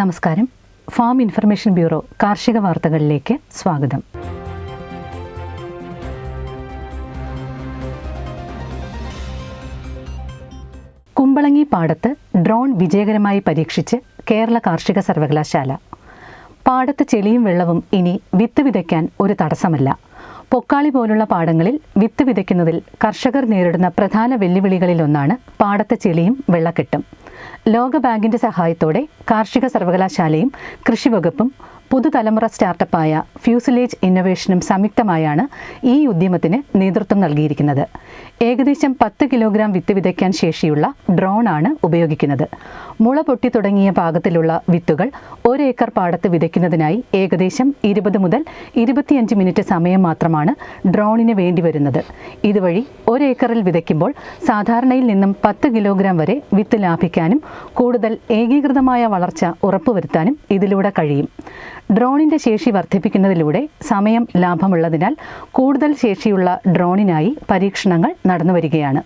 നമസ്കാരം. Farm information bureau കാർഷിക വാർത്തകളിലേക്ക് സ്വാഗതം. കുമ്പളങ്ങി പാടത്ത് ഡ്രോൺ വിജയകരമായി പരീക്ഷിച്ച് കേരള കാർഷിക സർവകലാശാല. പാടത്ത് ചെളിയും വെള്ളവും ഇനി വിത്ത് വിതയ്ക്കാൻ ഒരു തടസ്സമല്ല. പൊക്കാളി പോലുള്ള പാടങ്ങളിൽ വിത്ത് വിതയ്ക്കുന്നതിൽ കർഷകർ നേരിടുന്ന പ്രധാന വെല്ലുവിളികളിലൊന്നാണ് പാടത്തെ ചെളിയും വെള്ളക്കെട്ടും. ലോകബാങ്കിന്റെ സഹായത്തോടെ കാർഷിക സർവകലാശാലയും കൃഷിവകുപ്പും പുതുതലമുറ സ്റ്റാർട്ടപ്പായ ഫ്യൂസിലേജ് ഇന്നൊവേഷനും സംയുക്തമായാണ് ഈ ഉദ്യമത്തിന് നേതൃത്വം നൽകിയിരിക്കുന്നത്. ഏകദേശം പത്ത് കിലോഗ്രാം വിത്ത് വിതയ്ക്കാൻ ശേഷിയുള്ള ഡ്രോണാണ് ഉപയോഗിക്കുന്നത്. മുള പൊട്ടി തുടങ്ങിയ പാകത്തിലുള്ള വിത്തുകൾ ഒരേക്കർ പാടത്ത് വിതയ്ക്കുന്നതിനായി ഏകദേശം ഇരുപത് മുതൽ ഇരുപത്തിയഞ്ച് മിനിറ്റ് സമയം മാത്രമാണ് ഡ്രോണിന് വേണ്ടി വരുന്നത്. ഇതുവഴി ഒരേക്കറിൽ വിതയ്ക്കുമ്പോൾ സാധാരണയിൽ നിന്നും പത്ത് കിലോഗ്രാം വരെ വിത്ത് ലാഭിക്കാനും കൂടുതൽ ഏകീകൃതമായ വളർച്ച ഉറപ്പുവരുത്താനും ഇതിലൂടെ കഴിയും. ഡ്രോണിന്റെ ശേഷി വർദ്ധിപ്പിക്കുന്നതിലൂടെ സമയം ലാഭമുള്ളതിനാൽ കൂടുതൽ ശേഷിയുള്ള ഡ്രോണിനായി പരീക്ഷണങ്ങൾ നടന്നുവരികയാണ്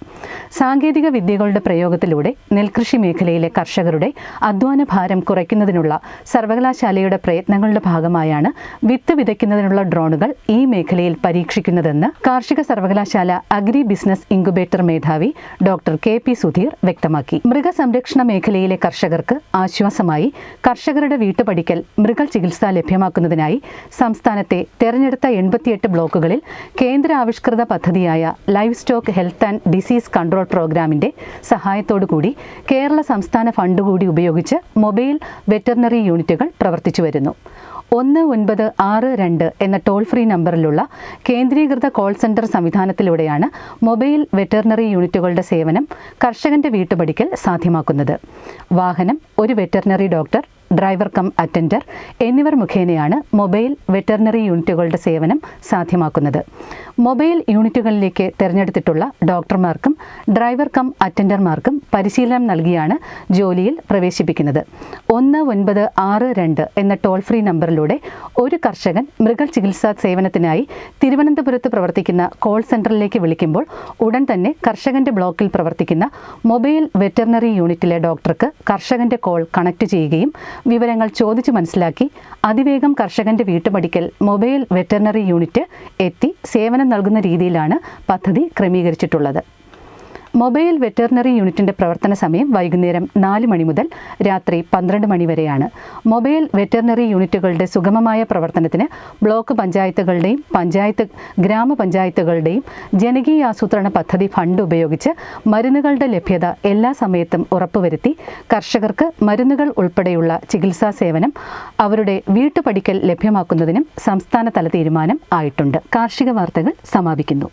സാങ്കേതിക വിദ്യകളുടെ പ്രയോഗത്തിലൂടെ നെൽകൃഷി മേഖലയിലെ കർഷകരുടെ അധ്വാന ഭാരം കുറയ്ക്കുന്നതിനുള്ള സർവകലാശാലയുടെ പ്രയത്നങ്ങളുടെ ഭാഗമായാണ് വിത്ത് വിതയ്ക്കുന്നതിനുള്ള ഡ്രോണുകൾ ഈ മേഖലയിൽ പരീക്ഷിക്കുന്നതെന്ന് കാർഷിക സർവകലാശാല അഗ്രി ബിസിനസ് ഇൻക്യുബേറ്റർ മേധാവി ഡോക്ടർ കെ പി സുധീർ വ്യക്തമാക്കി. മൃഗസംരക്ഷണ മേഖലയിലെ കർഷകർക്ക് ആശ്വാസമായി കർഷകരുടെ വീട്ടുപടിക്കൽ മൃഗചികിത്സ ലഭ്യമാക്കുന്നതിനായി സംസ്ഥാനത്തെ തെരഞ്ഞെടുത്ത എൺപത്തിയെട്ട് ബ്ലോക്കുകളിൽ കേന്ദ്ര ആവിഷ്കൃത പദ്ധതിയായ livestock health and disease control പ്രോഗ്രാമിന്റെ സഹായത്തോടുകൂടി കേരള സംസ്ഥാന ഫണ്ട് കൂടി ഉപയോഗിച്ച് മൊബൈൽ വെറ്ററിനറി യൂണിറ്റുകൾ പ്രവർത്തിച്ചു വരുന്നു. ഒന്ന് ഒൻപത് ആറ് രണ്ട് എന്ന ടോൾ ഫ്രീ നമ്പറിലുള്ള കേന്ദ്രീകൃത കോൾ സെന്റർ സംവിധാനത്തിലൂടെയാണ് മൊബൈൽ വെറ്ററിനറി യൂണിറ്റുകളുടെ സേവനം കർഷകന്റെ വീട്ടുപടിക്കൽ സാധ്യമാക്കുന്നത്. വാഹനം ഒരു veterinary doctor driver cum attender എന്നിവർ മുഖേനയാണ് മൊബൈൽ വെറ്ററിനറി യൂണിറ്റുകളുടെ സേവനം സാധ്യമാക്കുന്നത്. മൊബൈൽ യൂണിറ്റുകളിലേക്ക് തിരഞ്ഞെടുത്തിട്ടുള്ള ഡോക്ടർമാർക്കും ഡ്രൈവർ കം അറ്റൻഡർമാർക്കും പരിശീലനം നൽകിയാണ് ജോലിയിൽ പ്രവേശിപ്പിക്കുന്നത്. ഒന്ന് ഒൻപത് ആറ് രണ്ട് എന്ന ടോൾ ഫ്രീ നമ്പറിലൂടെ ഒരു കർഷകൻ മൃഗചികിത്സാ സേവനത്തിനായി തിരുവനന്തപുരത്ത് പ്രവർത്തിക്കുന്ന കോൾ സെന്ററിലേക്ക് വിളിക്കുമ്പോൾ ഉടൻ തന്നെ കർഷകന്റെ ബ്ലോക്കിൽ പ്രവർത്തിക്കുന്ന മൊബൈൽ വെറ്ററിനറി യൂണിറ്റിലെ ഡോക്ടർക്ക് കർഷകന്റെ കോൾ കണക്ട് ചെയ്യുകയും വിവരങ്ങൾ ചോദിച്ചു മനസ്സിലാക്കി അതിവേഗം കർഷകന്റെ വീട്ടുപടിക്കൽ മൊബൈൽ വെറ്ററിനറി യൂണിറ്റ് എത്തി സേവനം നൽകുന്ന രീതിയിലാണ് പദ്ധതി ക്രമീകരിച്ചിട്ടുള്ളത്. മൊബൈൽ വെറ്ററിനറി യൂണിറ്റിന്റെ പ്രവർത്തന സമയം വൈകുന്നേരം നാല് മണി മുതൽ രാത്രി പന്ത്രണ്ട് മണി വരെയാണ്. മൊബൈൽ വെറ്ററിനറി യൂണിറ്റുകളുടെ സുഗമമായ പ്രവർത്തനത്തിന് ബ്ലോക്ക് പഞ്ചായത്തുകളുടെയും പഞ്ചായത്ത് ഗ്രാമപഞ്ചായത്തുകളുടെയും ജനകീയ ആസൂത്രണ പദ്ധതി ഫണ്ട് ഉപയോഗിച്ച് മരുന്നുകളുടെ ലഭ്യത എല്ലാ സമയത്തും ഉറപ്പുവരുത്തി കർഷകർക്ക് മരുന്നുകൾ ഉൾപ്പെടെയുള്ള ചികിത്സാ സേവനം അവരുടെ വീട്ടുപടിക്കൽ ലഭ്യമാക്കുന്നതിനും സംസ്ഥാനതല തീരുമാനം ആയിട്ടുണ്ട്. കാർഷിക വാർത്തകൾ സമാപിക്കുന്നു.